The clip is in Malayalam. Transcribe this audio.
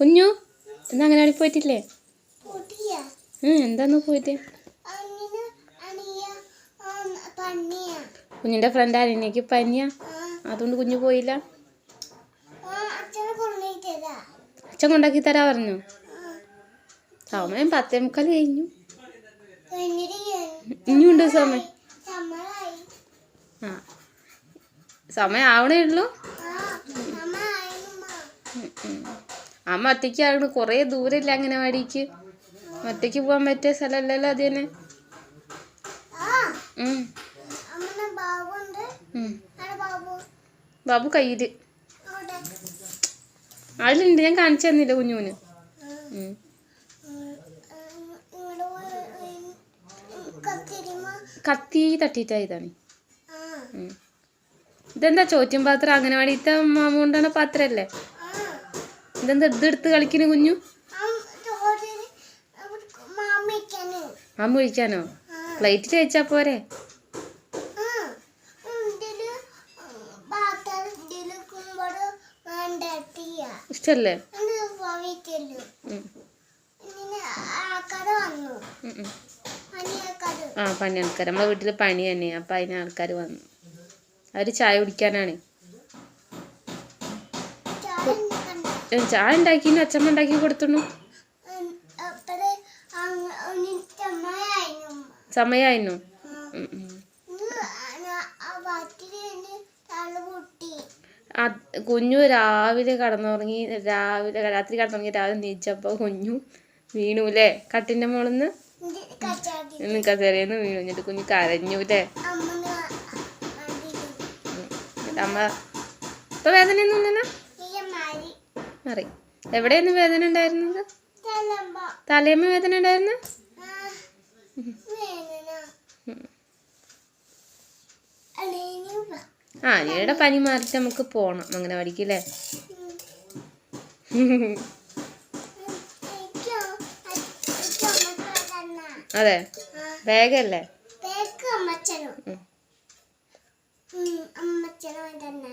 കുഞ്ഞു ഇന്ന് അംഗനവാടി പോയിട്ടില്ലേ? എന്താന്ന് പോയിട്ട് കുഞ്ഞിന്റെ ഫ്രണ്ട് അനിയനിക്ക് പനിയാ. അതുകൊണ്ട് കുഞ്ഞു പോയില്ല. അച്ഛൻ കൊണ്ടാക്കി തരാ പറഞ്ഞു. സമയം പത്തേ മുക്കാൽ കഴിഞ്ഞു. ഇനിയുണ്ട് സമയം. ആ. സമയം ആവണേ ഉള്ളൂ. അമ്മ ഒറ്റയ്ക്കാണ് കുറേ ദൂരമില്ല അംഗനവാടിക്ക്? ഒറ്റയ്ക്ക് പോകാൻ പറ്റിയ സ്ഥലമല്ലല്ലോ അത് തന്നെ ബാബു കയ്യിൽ. അതിലുണ്ട് ഞാൻ കാണിച്ചു തന്നില്ല കുഞ്ഞുവിന് കത്തി തട്ടിയിട്ടായതാണ്. ഇതെന്താ ചോറ്റും പാത്രം അംഗനവാടിത്തെ മാമുണ്ടാണ് പാത്രല്ലേ? ഇതെന്താ ഇതെടുത്ത് കളിക്കുന്നു കുഞ്ഞു? അമ്മ ഒഴിക്കാനോ പ്ലേറ്റിൽ വെച്ചാ പോരെ? ഇഷ്ടല്ലേ. ആ പണി ആൾക്കാർ നമ്മളെ വീട്ടിൽ പണി തന്നെ. അപ്പൊ അതിന് ആൾക്കാർ വന്നു. അവർ ചായ കുടിക്കാനാണ്. ചായ ഉണ്ടാക്കി അച്ഛമ്മ ഉണ്ടാക്കി തല പൊട്ടി. കുഞ്ഞു രാവിലെ കടന്നുറങ്ങി രാവിലെ രാത്രി കടന്നുറങ്ങി രാവിലെ നീച്ചപ്പോൾ കുഞ്ഞു വീണു കട്ടിന്റെ കട്ടിന്റെ മുകളിൽ നിന്ന് ഇത് കച്ചാക്കി ഇന്ന് കസേരയിൽ വീണു. എന്നിട്ട് കുഞ്ഞു കരഞ്ഞു അല്ലേ അമ്മന് അടിയിൽ എന്നിട്ട് അമ്മ ഇപ്പൊ വേദനയൊന്നും ഇല്ലല്ലോ? മാറി എവിടെയായിരുന്നു വേദന ഉണ്ടായിരുന്നത്? തലയമ്മ വേദന ഉണ്ടായിരുന്നു? ആ അനിയുടെ പനി മാറിയിട്ട് നമുക്ക് പോണം. അങ്ങനെ പഠിക്കില്ലേ അതെ. വേഗല്ലേ? അമ്മച്ചനോ അമ്മച്ചനും തന്നെ.